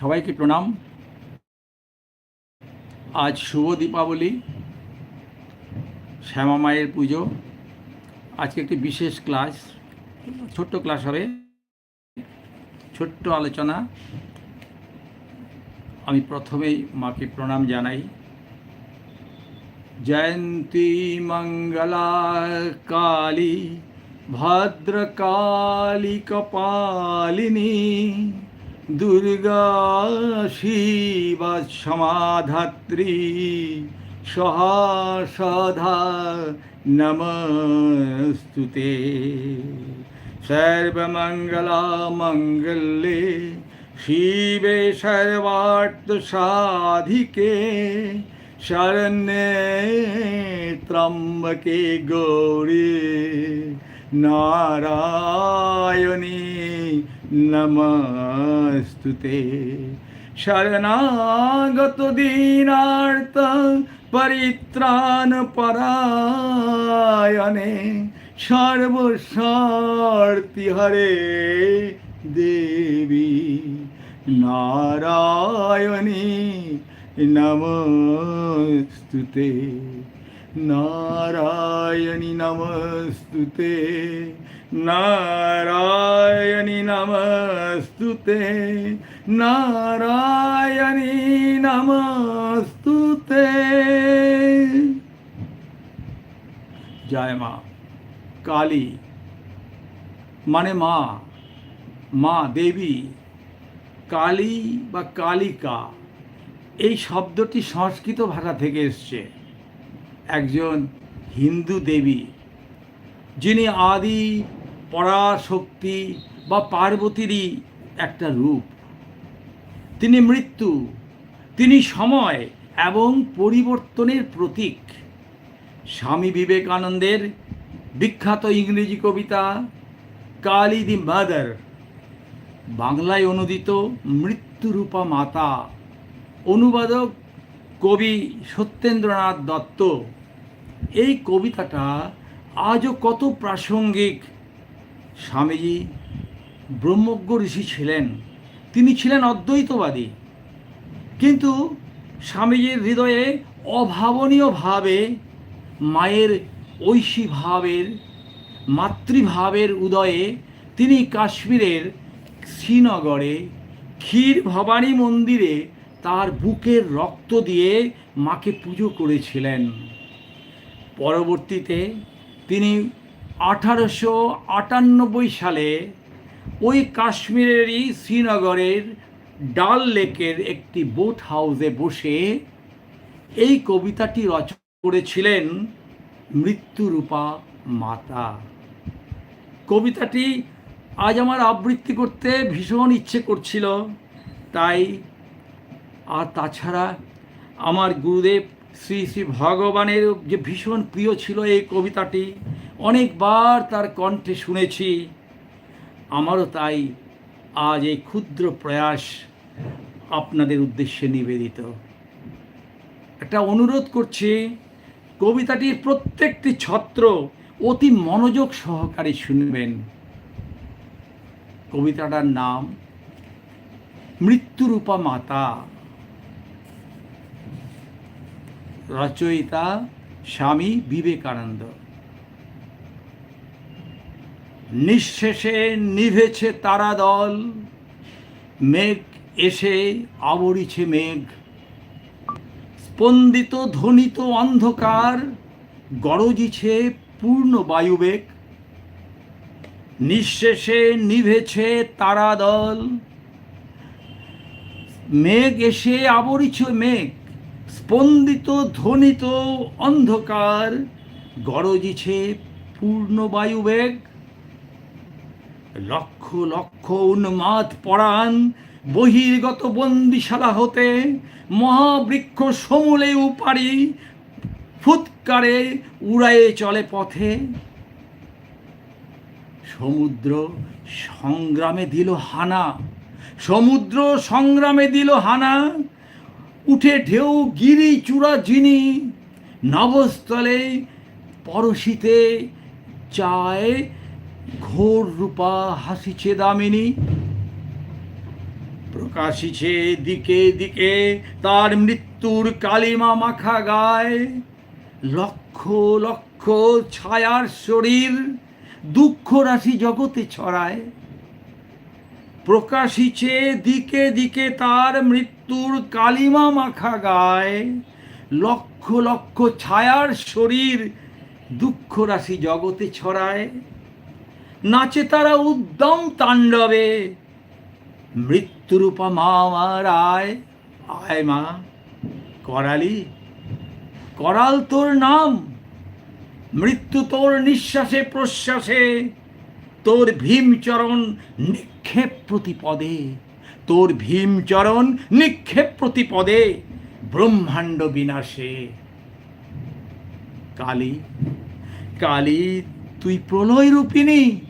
সবাইকে প্রণাম। আজ শুভ দীপাবলি, শ্যামা মায়ের পুজো। আজকে একটি বিশেষ ক্লাস, ছোট্ট ক্লাস হবে, ছোট্ট আলোচনা। আমি প্রথমেই মাকে প্রণাম জানাই। জয়ন্তী মঙ্গলা কালী, ভদ্রকালী কপালিনী। দুর্গা শিবা সমাধাত্রী সহাসধা নমস্তুতে। সর্বমঙ্গলা মঙ্গলে শিবে সর্বার্থ সাধিকে শরণ্যে ত্রম্বকে গৌরী। নারায়ণী নমস্তুতে শরণাগত দীনার্থ পরিত্রাণ পরায়ণে সর্বস্বার্থি হরে দেবী নারায়ণী নমস্তুতে নারায়ণী নমস্তুতে নারায়ণী নমস্তুতে নারায়ণী নমস্তুতে জয় মা কালী মানে মা মা দেবী কালী বা কালিকা, এই শব্দটি সংস্কৃত ভাষা থেকে এসছে। একজন হিন্দু দেবী, যিনি আদি পরাশক্তি বা পার্বতীরই একটা রূপ। তিনি মৃত্যু, তিনি সময় এবং পরিবর্তনের প্রতীক। স্বামী বিবেকানন্দের বিখ্যাত ইংরেজি কবিতা কালি দি মাদার, বাংলায় অনুদিত মৃত্যুরূপা মাতা, অনুবাদক কবি সত্যেন্দ্রনাথ দত্ত। এই কবিতাটা আজও কত প্রাসঙ্গিক স্বামীজি ব্রহ্মজ্ঞ ঋষি ছিলেন। তিনি ছিলেন অদ্বৈতবাদী। কিন্তু স্বামীজির হৃদয়ে অভাবনীয়ভাবে মায়ের ঐশী ভাবের, মাতৃভাবের উদয়ে তিনি কাশ্মীরের শ্রীনগরে ক্ষীর ভবানী মন্দিরে তার বুকের রক্ত দিয়ে মাকে পুজো করেছিলেন। পরবর্তীতে তিনি আঠারোশো আটানব্বই সালে ওই কাশ্মীরেরই শ্রীনগরের ডাল লেকের একটি বোট হাউসে বসে এই কবিতাটি রচনা করেছিলেন মৃত্যুরূপা মাতা। কবিতাটি আজ আমার আবৃত্তি করতে ভীষণ ইচ্ছে করছিল, তাই আর তাছাড়া আমার গুরুদেব শ্রী শ্রী ভগবানের যে ভীষণ প্রিয় ছিল এই কবিতাটি অনেকবার তার কণ্ঠে শুনেছি, আমারও তাই আজ এই ক্ষুদ্র প্রয়াস আপনাদের উদ্দেশ্যে নিবেদিত। একটা অনুরোধ করছি, কবিতাটির প্রত্যেকটি ছত্র অতি মনোযোগ সহকারে শুনবেন। কবিতাটার নাম, মৃত্যুরূপা মাতা। রচয়িতা স্বামী বিবেকানন্দ। নিঃশেষে নিভেছে তারা দল। মেঘ এসে আবরিছে মেঘ। স্পন্দিত ধ্বনিত অন্ধকার গরজিছে পূর্ণ বায়ুবেগ। নিঃশেষে নিভেছে তারা দল। মেঘ এসে আবরিছ মেঘ। স্পন্দিত ধ্বনিত অন্ধকার গরজিছে পূর্ণ বায়ুবেগ। লক্ষ লক্ষ উন্মাদ পরাণ বহির্গত বন্দিশালা হতে মহাবৃক্ষ সমূলে উপারি ফুৎকারে উড়ায়ে চলে পথে। সমুদ্র সংগ্রামে দিল হানা, সমুদ্র সংগ্রামে দিল হানা, উঠে ঢেউ গিরি চূড়া যিনি নবস্থলে পরশিতে চায় ঘোর রূপা হাসিছে দামিনী। প্রকাশিছে দিকে দিকে তার মৃত্যুর কালিমা মাখা গায়। লক্ষ লক্ষ ছায়ার শরীর দুঃখ রাশি জগতে ছড়ায়। প্রকাশিছে দিকে দিকে তার মৃত্যুর কালিমা মাখা গায়। লক্ষ লক্ষ ছায়ার শরীর দুঃখ রাশি জগতে ছড়ায়। নাচে তারা উদ্যম তাণ্ডবে। মৃত্যুরূপা মা আমার আয় আয় মা, করালি, করাল তোর নাম, মৃত্যু তোর নিঃশ্বাসে প্রশ্বাসে, তোর ভীমচরণ নিক্ষেপ প্রতিপদে, তোর ভীমচরণ নিক্ষেপ প্রতিপদে, ব্রহ্মাণ্ড বিনাশে। কালী কালী, তুই প্রলয় রূপিণী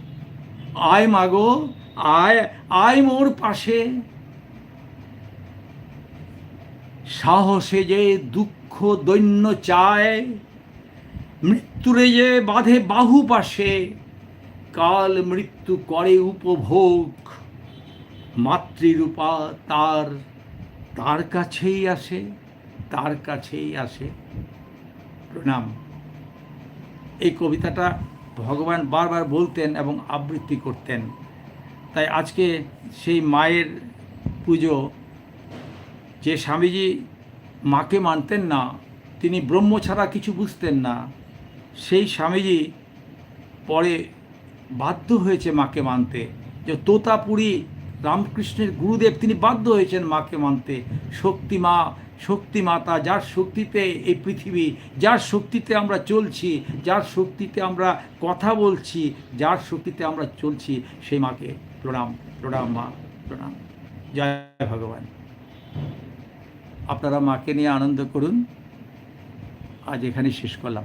আয় মাগো, আয় আয় মোর পাশে। সাহসে যে দুঃখ দৈন্য চায়, মৃত্যুরে যে বাঁধে বাহু পাশে, কাল মৃত্যু করে উপভোগ। মাতৃরূপা তার তার কাছেই আসে, তার কাছেই আসে। প্রণাম। এই কবিতাটা ভগবান বারবার বলতেন এবং আবৃত্তি করতেন। তাই আজকে সেই মায়ের পুজো যে স্বামীজি মাকে মানতেন না, তিনি ব্রহ্ম ছাড়া কিছু বুঝতেন না, সেই স্বামীজি পরে বাধ্য হয়েছে মাকে মানতে। যে তোতাপুরী রামকৃষ্ণের গুরুদেব তিনি বাধ্য হয়েছেন মাকে মানতে। শক্তি মা শক্তি মাতা, যার শক্তিতে এই পৃথিবী, যার শক্তিতে আমরা চলছি, যার শক্তিতে আমরা কথা বলছি, যার শক্তিতে আমরা চলছি, সেই মাকে প্রণাম প্রণাম মা, প্রণাম। জয় ভগবান। আপনারা মাকে নিয়ে আনন্দ করুন। আজ এখানে শেষ করলাম।